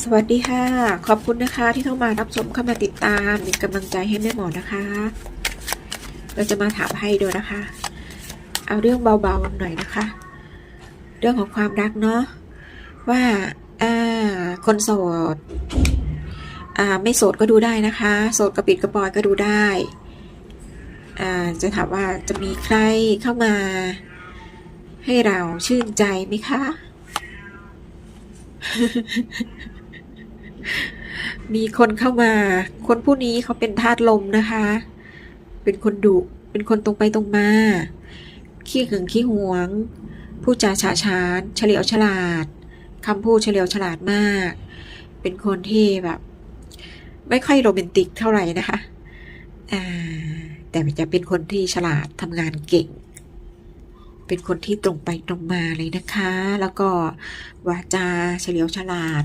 สวัสดีค่ะ ขอบคุณนะคะที่เข้ามารับชมเข้ามาติดตามเป็นกำลังใจให้แม่หมอนะคะ เราจะมาถามให้ดูนะคะ เอาเรื่องเบาๆหน่อยนะคะ เรื่องของความรักเนาะว่าอ่าคนโสดอ่าไม่โสดก็ดูได้นะคะ โสดกระปิดกระปอยก็ดูได้อ่าจะถามว่าจะมีใครเข้ามา ให้เราชื่นใจไหมคะ มีคนเข้ามา คนผู้นี้เขาเป็นธาตุลมนะคะ เป็นคนดุ เป็นคนตรงไปตรงมา ขี้หึงขี้หวงพูดจาฉาฉานเฉลียวฉลาดคำพูดเฉลียวฉลาดมาก เป็นคนที่แบบ ไม่ค่อยโรแมนติกเท่าไหร่นะคะ แต่จะเป็นคนที่ฉลาดทำงานเก่ง เป็นคนที่ตรงไปตรงมาเลยนะคะ แล้วก็วาจาเฉลียวฉลาด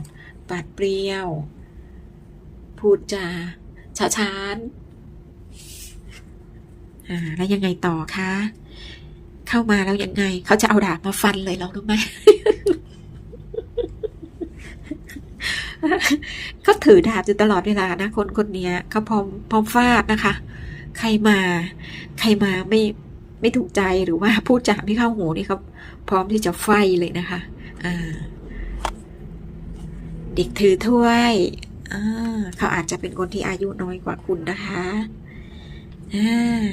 ปาดเปรี้ยว พูดจาช้าชานอ่าแล้วยังไงต่อคะเข้ามาแล้วยังไง เขาจะเอาดาบมาฟันเลยเรารู้ไหมเขาถือดาบอยู่ตลอดเวลานะ คนคนนี้เขาพร้อมพร้อมฟาดนะคะ ใครมา ใครมาไม่ไม่ถูกใจหรือว่าพูดจาไม่เข้าหูนี่เขาพร้อมที่จะไฟเลยนะคะ อ่า ด็กถือถ้วยเขาอาจจะเป็นคนที่อายุน้อยกว่าคุณนะคะอา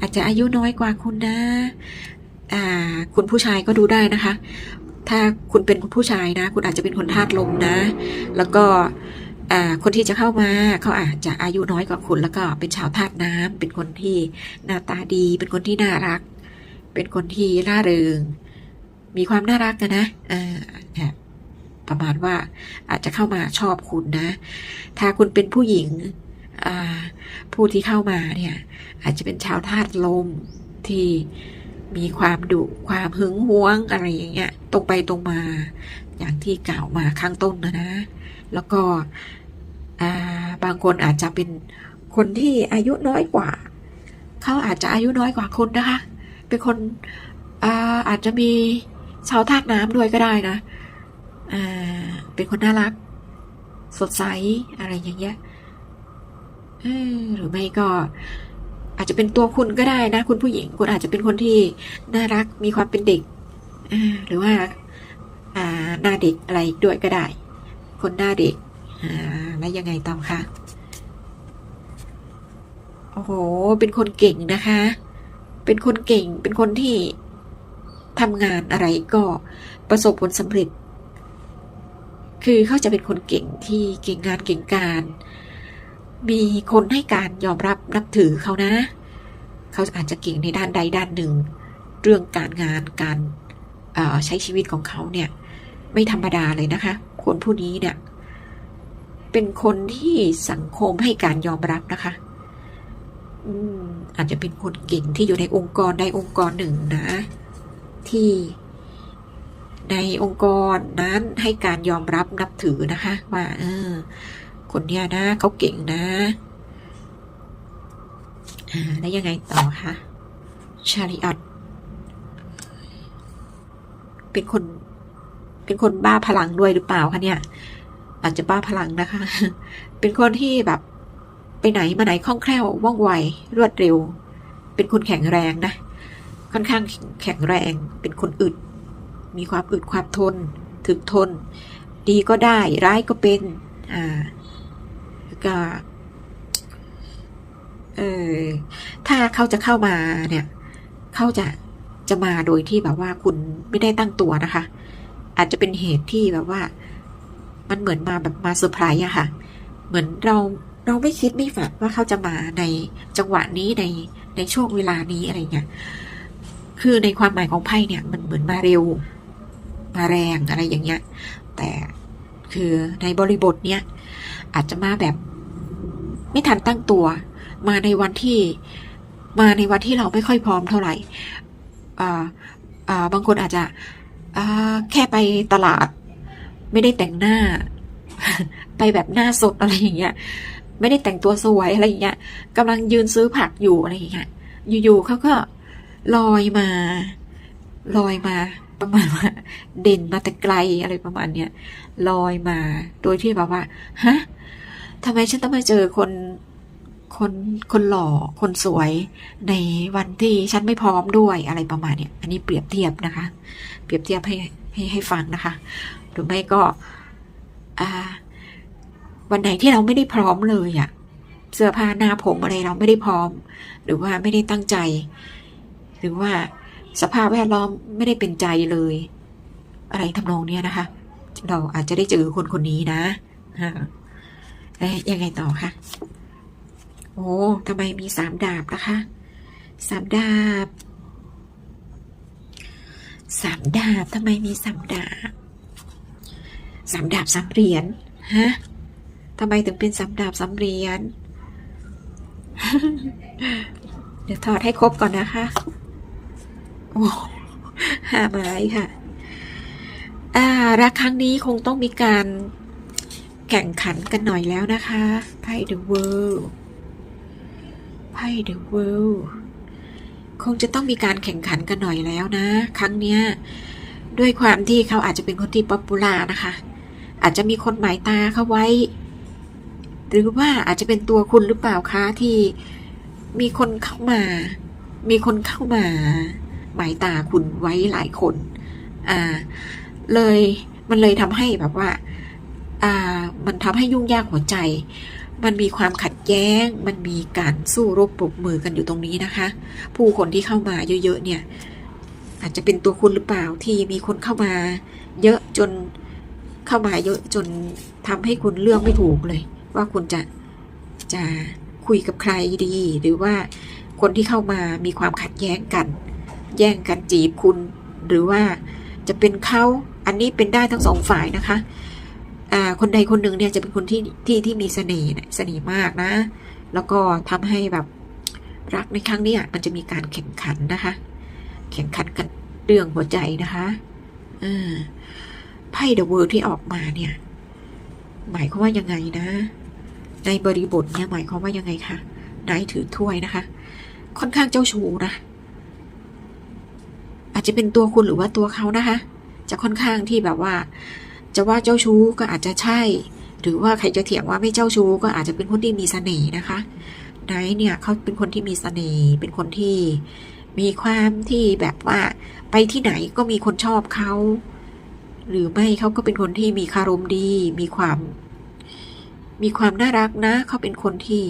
อาจจะอายุน้อยกว่าคุณนะคุณผู้ชายก็ดูได้นะคะ ถ้าคุณเป็นคุณผู้ชายนะ คุณอาจจะเป็นคนธาตุลมนะ แล้วก็คนที่จะเข้ามาเขาอาจจะอายุน้อยกว่าคุณ แล้วก็เป็นชาวธาตุน้ำเป็นคนที่หน้าตาดี เป็นคนที่น่ารัก เป็นคนที่ร่าเริง มีความน่ารักกันะอ่าเนี่ย ประมาณว่าอาจจะเข้ามาชอบคุณนะ ถ้าคุณเป็นผู้หญิงผู้ที่เข้ามาเนี่ยอาจจะเป็นชาวธาตุลมที่มีความดุความหึงหวงอะไรอย่างเงี้ยตรงไปตรงมาอย่างที่กล่าวมาข้างต้นนะนะ แล้วก็บางคนอาจจะเป็นคนที่อายุน้อยกว่า เขาอาจจะอายุน้อยกว่าคุณนะคะ เป็นคนอาอาจจะมีชาวธาตุน้ำด้วยก็ได้นะ เป็นคนน่ารัก สดใสอะไรอย่างเงี้ยหรือไม่ก็อาจจะเป็นตัวคุณก็ได้นะ คุณผู้หญิงคุณอาจจะเป็นคนที่น่ารักมีความเป็นเด็กหรือว่าอ่าหน้าเด็กอะไรด้วยก็ได้ คนหน้าเด็กแล้วยังไงต่อคะโอ้โห เป็นคนเก่งนะคะ เป็นคนเก่งเป็นคนที่ทำงานอะไรก็ประสบผลสำเร็จ คือเขาจะเป็นคนเก่งที่เก่งงานเก่งการ มีคนให้การยอมรับนับถือเขานะ เขาอาจจะเก่งในด้านใดด้านหนึ่ง เรื่องการงานการใช้ชีวิตของเขาเนี่ย ไม่ธรรมดาเลยนะคะ คนผู้นี้เนี่ย เป็นคนที่สังคมให้การยอมรับนะคะอืมอาจจะเป็นคนเก่งที่อยู่ในองค์กรใดองค์กรหนึ่งนะ ที่ ในองค์กรนั้นให้การยอมรับนับถือนะคะ ว่าเออคนเนี้ยนะเขาเก่งนะอ่าแล้วยังไงต่อคะชาริออตเป็นคน เป็นคนบ้าพลังด้วยหรือเปล่าคะเนี่ย อาจจะบ้าพลังนะคะ เป็นคนที่แบบไปไหนมาไหนคล่องแคล่วว่องไวรวดเร็ว เป็นคนแข็งแรงนะ ค่อนข้างแข็งแรง เป็นคนอึด มีความอึดความทน ถึกทน ดีก็ได้ ร้ายก็เป็น อ่าก็เออถ้าเขาจะเข้ามาเนี่ย เขาจะจะมาโดยที่แบบว่าคุณไม่ได้ตั้งตัวนะคะ อาจจะเป็นเหตุที่แบบว่า มันเหมือนมาแบบมาเซอร์ไพรส์อะค่ะ เหมือนเราเราไม่คิดไม่ฝันว่าเขาจะมาในจังหวะนี้ในในช่วงเวลานี้อะไรเงี้ย คือในความหมายของไพ่เนี่ย มันเหมือนมาเร็ว มาแรงอะไรอย่างเงี้ย แต่คือในบริบทเนี้ยอาจจะมาแบบ ไม่ทันตั้งตัว มาในวันที่มาในวันที่เราไม่ค่อยพร้อมเท่าไหร่บางคนอาจจะแค่ไปตลาด ไม่ได้แต่งหน้า ไปแบบหน้าสดอะไรอย่างเงี้ย ไม่ได้แต่งตัวสวยอะไรอย่างเงี้ยกำลังยืนซื้อผักอยู่อะไรอย่างเงี้ยอยู่ๆเขาก็ลอยมา ลอยมาประมาณว่าเด่นมาแต่ไกลอะไรประมาณเนี้ยลอยมา โดยที่แบบว่าฮะทำไมฉันต้องมาเจอคนคนคนหล่อคนสวยในวันที่ฉันไม่พร้อมด้วยอะไรประมาณเนี้ยอันนี้เปรียบเทียบนะคะ เปรียบเทียบให้ให้ให้ฟังนะคะ หรือไม่ก็วันไหนที่เราไม่ได้พร้อมเลยอะเสื้อผ้าหน้าผมอะไรเราไม่ได้พร้อม หรือว่าไม่ได้ตั้งใจ หรือว่า สภาพแวดล้อมไม่ได้เป็นใจเลย อะไรทำนองเนี้ยนะคะ เราอาจจะได้เจอคนคนนี้นะอ่าแล้วยังไงต่อคะโอ้ทำไมมีสามดาบนะคะสามดาบสามดาบทำไมมีสามดาบสามดาบสามเหรียญฮะทำไมถึงเป็นสามดาบสามเหรียญเดี๋ยวถอดให้ครบก่อนนะคะ ห้าไม้ค่ะอ่ารักครั้งนี้คงต้องมีการแข่งขันกันหน่อยแล้วนะคะไพ่ The World ไพ่ The World คงจะต้องมีการแข่งขันกันหน่อยแล้วนะ ครั้งเนี้ยด้วยความที่เขาอาจจะเป็นคนที่ป๊อปปูล่านะคะ อาจจะมีคนหมายตาเขาไว้ หรือว่าอาจจะเป็นตัวคุณหรือเปล่าคะที่มีคนเข้ามา มีคนเข้ามา หมายตาคุณไว้หลายคน อ่า เลยมันเลยทำให้แบบว่า อ่า มันทำให้ยุ่งยากหัวใจ มันมีความขัดแย้ง มันมีการสู้รบปรบมือกันอยู่ตรงนี้นะคะ ผู้คนที่เข้ามาเยอะๆเนี่ย อาจจะเป็นตัวคุณหรือเปล่าที่มีคนเข้ามา เยอะจนเข้ามาเยอะจนทำให้คุณเลือกไม่ถูกเลย ว่าคุณจะจะคุยกับใครดี หรือว่าคนที่เข้ามามีความขัดแย้งกัน แย่งกันจีบคุณ หรือว่าจะเป็นเขาอันนี้เป็นได้ทั้งสองฝ่ายนะคะคนใดคนหนึ่งเนี่ยจะเป็นคนที่ที่ที่มีเสน่ห์นะเสน่ห์มากนะ แล้วก็ทำให้แบบรักในครั้งเนี้ยมันจะมีการแข่งขันนะคะ แข่งขันกันเรื่องหัวใจนะคะไพ่เดอะเวิร์ที่ออกมาเนี่ย หมายความว่ายังไงนะ ในบริบทเนี่ยหมายความว่ายังไงคะนายถือถ้วยนะคะ ค่อนข้างเจ้าชู้นะ อาจจะเป็นตัวคุณหรือว่าตัวเขานะคะ จะค่อนข้างที่แบบว่า จะว่าเจ้าชู้ก็อาจจะใช่ หรือว่าใครจะเถียงว่าไม่เจ้าชู้ก็อาจจะเป็นคนที่มีเสน่ห์นะคะไนท์เนี่ยเขาเป็นคนที่มีเสน่ห์เป็นคนที่มีความที่แบบว่าไปที่ไหนก็มีคนชอบเขาหรือไม่เขาก็เป็นคนที่มีคารมดี มีความ มีความน่ารักนะเขาเป็นคนที่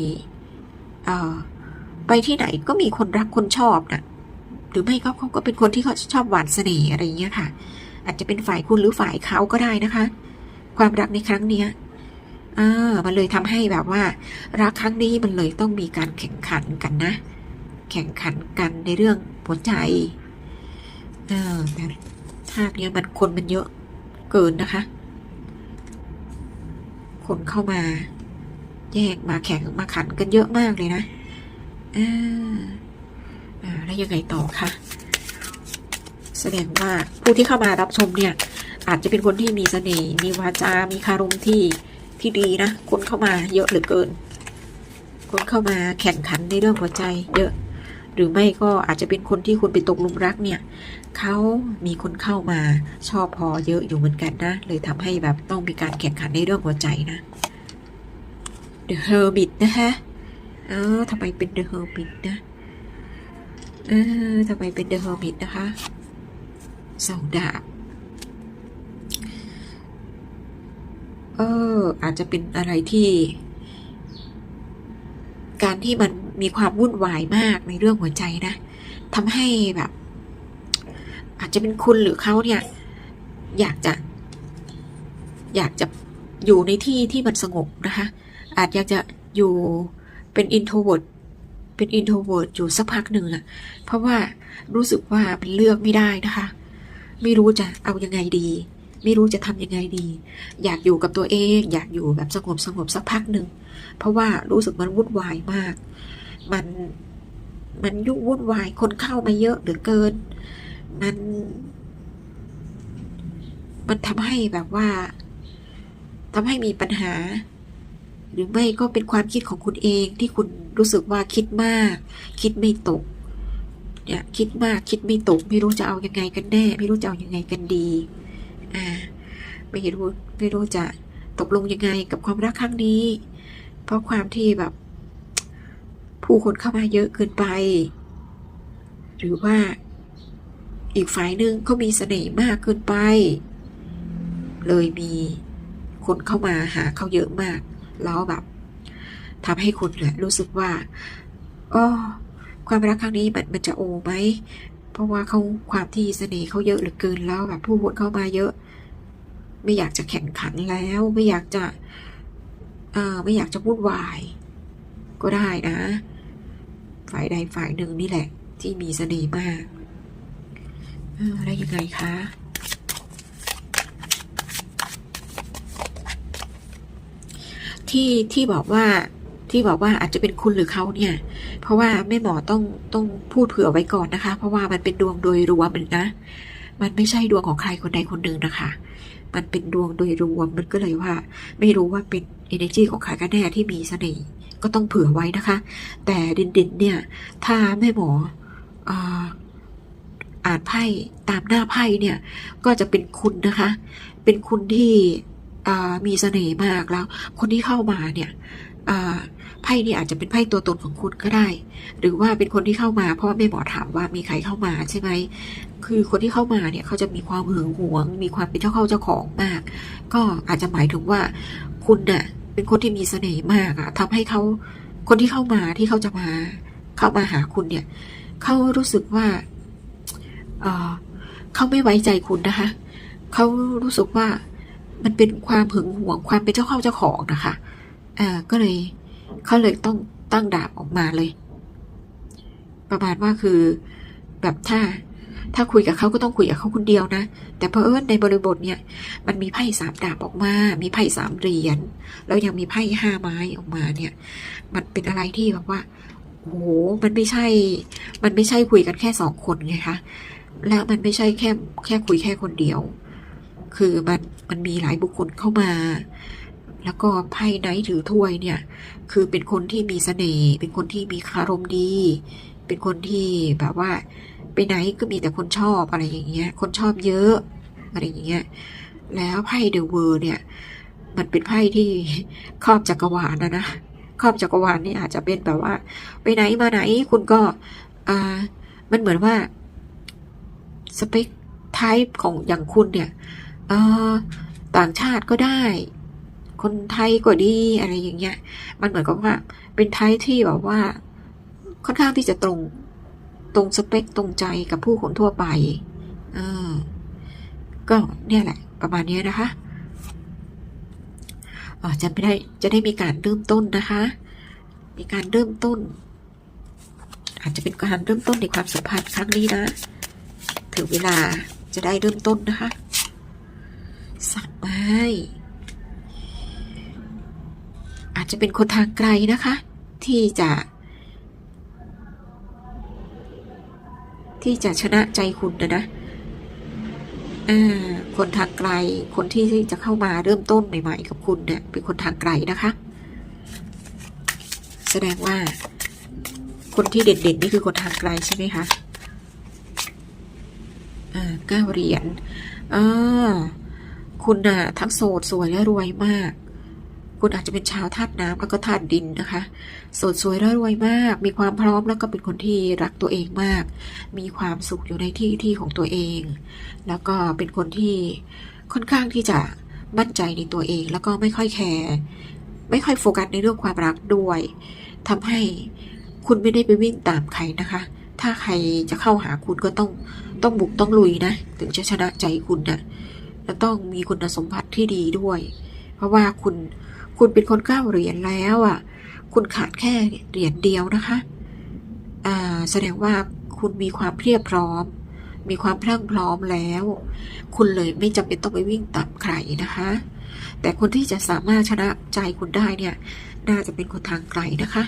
ไปที่ไหนก็มีคนรักคนชอบนะ หรือไม่เขาเขาก็เป็นคนที่เขาชอบหวานเสน่ห์อะไรอย่างเงี้ยค่ะ อาจจะเป็นฝ่ายคุณหรือฝ่ายเขาก็ได้นะคะ ความรักในครั้งเนี้ยอ่ามันเลยทำให้แบบว่า รักครั้งนี้มันเลยต้องมีการแข่งขันกันนะ แข่งขันกันในเรื่องหัวใจเออแต่ภาพเนี้ยมันคนมันเยอะเกินนะคะ คนเข้ามา แยกมาแข่งมาขันกันเยอะมากเลยนะออ่า แล้วยังไงต่อคะแสดงว่าผู้ที่เข้ามารับชมเนี่ย อาจจะเป็นคนที่มีเสน่ห์มีวาจา มีคารมที่ที่ดีนะ คนเข้ามาเยอะเหลือเกิน คนเข้ามาแข่งขันในเรื่องหัวใจเยอะ หรือไม่ก็อาจจะเป็นคนที่คุณไปตกหลุมรักเนี่ยเขามีคนเข้ามาชอบพอเยอะอยู่เหมือนกันนะ เลยทำให้แบบต้องมีการแข่งขันในเรื่องหัวใจนะ The Hermit นะคะเออทำไมเป็น The Hermit นะ เออทำไมเป็น The Hermit นะคะสองดาบเอออาจจะเป็นอะไรที่ การที่มันมีความวุ่นวายมากในเรื่องหัวใจนะทำให้แบบ อาจจะเป็นคุณหรือเขาเนี่ย อยากจะ อยากจะอยู่ในที่ที่มันสงบนะคะ อาจอยากจะอยู่เป็นอินโทรเวิร์ด เป็นอินโทรเวิร์ดอยู่สักพักหนึ่งอะเพราะว่ารู้สึกว่ามันเลือกไม่ได้นะคะ ไม่รู้จะเอายังไงดี ไม่รู้จะทำยังไงดี อยากอยู่กับตัวเอง อยากอยู่แบบสงบสงบสักพักหนึ่งเพราะว่ารู้สึกมันวุ่นวายมาก มันมันยุ่งวุ่นวายคนเข้ามาเยอะเหลือเกิน มัน มันทำให้แบบว่าทำให้มีปัญหา หรือไม่ก็เป็นความคิดของคุณเองที่คุณรู้สึกว่าคิดมาก คิดไม่ตกเนี่ยคิดมากคิดไม่ตก ไม่รู้จะเอายังไงกันแน่ ไม่รู้จะเอายังไงกันดีอ่าไม่รู้ไม่รู้จะตกลงยังไงกับความรักครั้งนี้ เพราะความที่แบบ ผู้คนเข้ามาเยอะเกินไป หรือว่าอีกฝ่ายหนึ่งเขามีเสน่ห์มากเกินไป เลยมีคนเข้ามาหาเขาเยอะมาก แล้วแบบทำให้คุณเนี่ยรู้สึกว่าอ๋อความรักครั้งนี้มันมันจะโอไหมเพราะว่าเขาความที่เสน่ห์เขาเยอะเหลือเกินแล้วแบบผู้คนเข้ามาเยอะ ไม่อยากจะแข่งขันแล้ว ไม่อยากจะอไม่อยากจะวุ่นวาย ก็ได้นะ ฝ่ายใดฝ่ายหนึ่งนี่แหละ ที่มีเสน่ห์มากเอออะไรยังไงคะ ที่ที่บอกว่าที่บอกว่าอาจจะเป็นคุณหรือเขาเนี่ย เพราะว่าแม่หมอต้องต้องพูดเผื่อไว้ก่อนนะคะ เพราะว่ามันเป็นดวงโดยรวมนะ มันไม่ใช่ดวงของใครคนใดคนหนึ่งนะคะ มันเป็นดวงโดยรวมมันก็เลยว่า ไม่รู้ว่าเป็น energy ของใครกันแน่ที่มีเสน่ห์ก็ต้องเผื่อไว้นะคะ แต่เด่นๆเนี่ย ถ้าแม่หมออ่านไพ่ตามหน้าไพ่เนี่ย ก็จะเป็นคุณนะคะ เป็นคุณที่ มีเสน่ห์มากแล้ว คนที่เข้ามาเนี่ยไพ่นี่อาจจะเป็นไพ่ตัวตนของคุณก็ได้ หรือว่าเป็นคนที่เข้ามา เพราะว่าแม่หมอถามว่ามีใครเข้ามาใช่ไหมคือคนที่เข้ามาเนี่ยเขาจะมีความหึงหวง มีความเป็นเจ้าเข้าเจ้าของมาก ก็อาจจะหมายถึงว่าคุณเน่ะเป็นคนที่มีเสน่ห์มากอะทำให้เขาคนที่เข้ามาที่เขาจะมาเข้ามาหาคุณเนี่ยเขารู้สึกว่าเเขาไม่ไว้ใจคุณนะคะเขารู้สึกว่า มันเป็นความหึงหวงความเป็นเจ้าเข้าเจ้าของนะคะอ่าก็เลยเขาเลยต้องตั้งดาบออกมาเลย ประมาณว่าคือ แบบถ้าถ้าคุยกับเขาก็ต้องคุยกับเขาคนเดียวนะ แต่เพอเอิญในบริบทเนี่ย มันมีไพ่สามดาบออกมา มีไพ่สามเหรียญ แล้วยังมีไพ่ห้าไม้ออกมาเนี่ย มันเป็นอะไรที่แบบว่า โอ้โห มันไม่ใช่ มันไม่ใช่คุยกันแค่สองคนไงคะ แล้วมันไม่ใช่แค่แค่คุยแค่คนเดียว คือมันมันมีหลายบุคคลเข้ามา แล้วก็ไพ่ไนท์ถือถ้วยเนี่ย คือเป็นคนที่มีเสน่ห์เป็นคนที่มีคารมดี เป็นคนที่แบบว่า ไปไหนก็มีแต่คนชอบอะไรอย่างเงี้ย คนชอบเยอะ อะไรอย่างเงี้ยแล้วไพ่เดอะเวอร์เนี่ย มันเป็นไพ่ที่ครอบจักรวาลนะนะครอบจักรวาลนี่อาจจะเป็นแบบว่า ไปไหนมาไหนคุณก็อ่ามันเหมือนว่าสเปคไทป์ของอย่างคุณเนี่ย ต่างชาติก็ได้ คนไทยก็ดีอะไรอย่างเงี้ย มันเหมือนกับว่า เป็นไทป์ที่แบบว่า ค่อนข้างที่จะตรง ตรงสเปคตรงใจกับผู้คนทั่วไปก็เนี่ยแหละ ประมาณนี้นะคะอ่าจะไม่ได้จะได้มีการเริ่มต้นนะคะ มีการเริ่มต้น อาจจะเป็นการเริ่มต้นในความสัมพันธ์ครั้งนี้นะ ถึงเวลาจะได้เริ่มต้นนะคะ สักไม้อาจจะเป็นคนทางไกลนะคะ ที่จะ ที่จะชนะใจคุณนะนะคนทางไกล คนที่จะเข้ามาเริ่มต้นใหม่ ๆ กับคุณเนี่ยเป็นคนทางไกลนะคะ แสดงว่า คนที่เด่นๆนี่คือคนทางไกลใช่ไหมคะอ่าเก้าเหรียญอ่า คุณน่ะทั้งโสดสวยและรวยมาก คุณอาจจะเป็นชาวธาตุน้ำแล้วก็ธาตุดินนะคะ โสดสวยและรวยมาก มีความพร้อมแล้วก็เป็นคนที่รักตัวเองมาก มีความสุขอยู่ในที่ที่ของตัวเอง แล้วก็เป็นคนที่ค่อนข้างที่จะมั่นใจในตัวเอง แล้วก็ไม่ค่อยแคร์ไม่ค่อยโฟกัสในเรื่องความรักด้วยทำให้คุณไม่ได้ไปวิ่งตามใครนะคะ ถ้าใครจะเข้าหาคุณก็ต้องต้องบุกต้องลุยนะ ถึงจะชนะใจคุณนะ และต้องมีคุณสมบัติที่ดีด้วย เพราะว่าคุณคุณเป็นคนก้าเหรียญแล้วอะ คุณขาดแค่เหรียญเดียวนะคะอ่าแสดงว่าคุณมีความเพียบพร้อม มีความพรั่งพร้อมแล้ว คุณเลยไม่จำเป็นต้องไปวิ่งตามใครนะคะ แต่คนที่จะสามารถชนะใจคุณได้เนี่ย น่าจะเป็นคนทางไกลนะคะ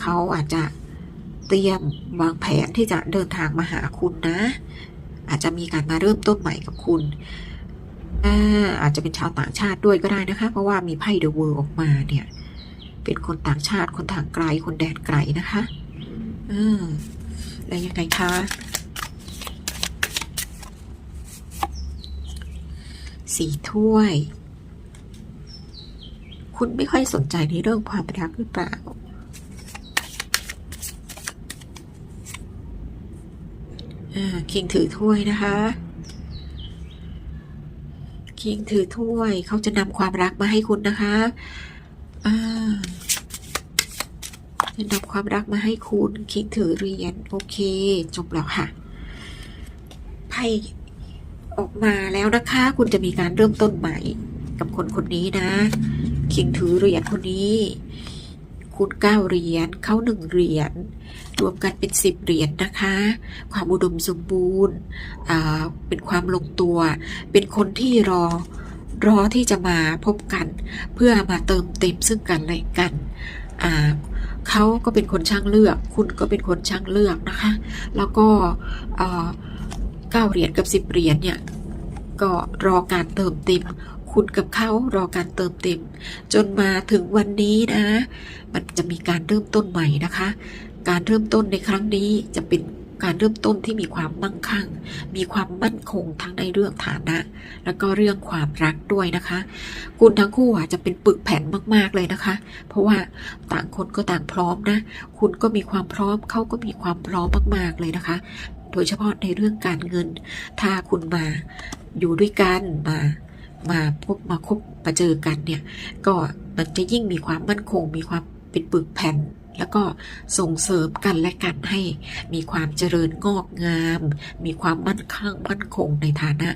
เขาอาจจะเตรียมวางแผนที่จะเดินทางมาหาคุณนะ อาจจะมีการมาเริ่มต้นใหม่กับคุณ อ่าอาจจะเป็นชาวต่างชาติด้วยก็ได้นะคะ เพราะว่ามีไพ่เดอะเวิร์ออกมาเนี่ย เป็นคนต่างชาติคนทางไกล คนแดนไกลนะคะอืมแล้วยังไงคะสีถ้วย คุณไม่ค่อยสนใจในเรื่องความรักหรือเปล่าอ่าคิงถือถ้วยนะคะ คิงถือถ้วย เขาจะนำความรักมาให้คุณนะคะอ่าจะนำความรักมาให้คุณ คิงถือเหรียญโอเค จบแล้วค่ะ ไพ่ออกมาแล้วนะคะ คุณจะมีการเริ่มต้นใหม่ กับคนคนนี้นะ คิงถือเหรียญคนนี้ คุณเก้าเหรียญเขาหนึ่งเหรียญรวมกันเป็นสิบเหรียญนะคะ ความอุดมสมบูรณ์เป็นความลงตัว เป็นคนที่รอรอที่จะมาพบกัน เพื่อมาเติมเต็มซึ่งกันและกันเขาก็เป็นคนช่างเลือก คุณก็เป็นคนช่างเลือกนะคะ แล้วก็เก้าเหรียญกับสิบเหรียญเนี่ยก็รอการเติมเต็ม คุณกับเขารอการเติมเต็ม จนมาถึงวันนี้นะ มันจะมีการเริ่มต้นใหม่นะคะ การเริ่มต้นในครั้งนี้จะเป็นการเริ่มต้นที่มีความมั่งคั่ง มีความมั่นคงทั้งในเรื่องฐานะ แล้วก็เรื่องความรักด้วยนะคะ คุณทั้งคู่อาจจะเป็นปึกแผ่นมาก ๆเลยนะคะ เพราะว่าต่างคนก็ต่างพร้อมนะ คุณก็มีความพร้อม เขาก็มีความพร้อมมาก ๆเลยนะคะ โดยเฉพาะในเรื่องการเงิน ถ้าคุณมาอยู่ด้วยกันมา มาพบมาคบมาเจอกันเนี่ย ก็มันจะยิ่งมีความมั่นคง มีความเป็นปึกแผ่น แล้วก็ส่งเสริมกันและกันให้มีความเจริญงอกงาม มีความมั่นคงมั่นคงในฐานะ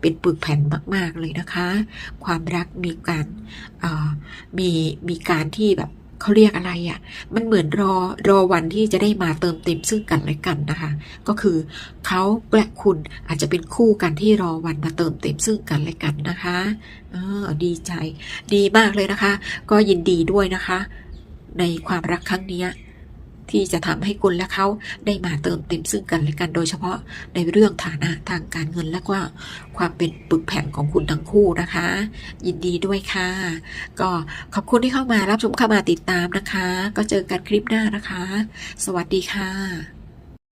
เป็นปึกแผ่นมาก ๆเลยนะคะ ความรักมีการมีมีการที่แบบ เขาเรียกอะไรอะ่ะ มันเหมือนรอรอวันที่จะได้มาเติมเต็มซึ่งกันและกันนะคะ ก็คือเขาและคุณอาจจะเป็นคู่กันที่รอวันมาเติมเต็มซึ่งกันและกันนะคะออดีใจ ดีมากเลยนะคะ ก็ยินดีด้วยนะคะ ในความรักครั้งนี้ ที่จะทำให้คุณและเขาได้มาเติมเต็มซึ่งกันและกันโดยเฉพาะในเรื่องฐานะทางการเงินและก็ความเป็นปึกแผ่นของคุณทั้งคู่นะคะ ยินดีด้วยค่ะ ก็ขอบคุณที่เข้ามารับชมเข้ามาติดตามนะคะ ก็เจอกันคลิปหน้านะคะ สวัสดีค่ะ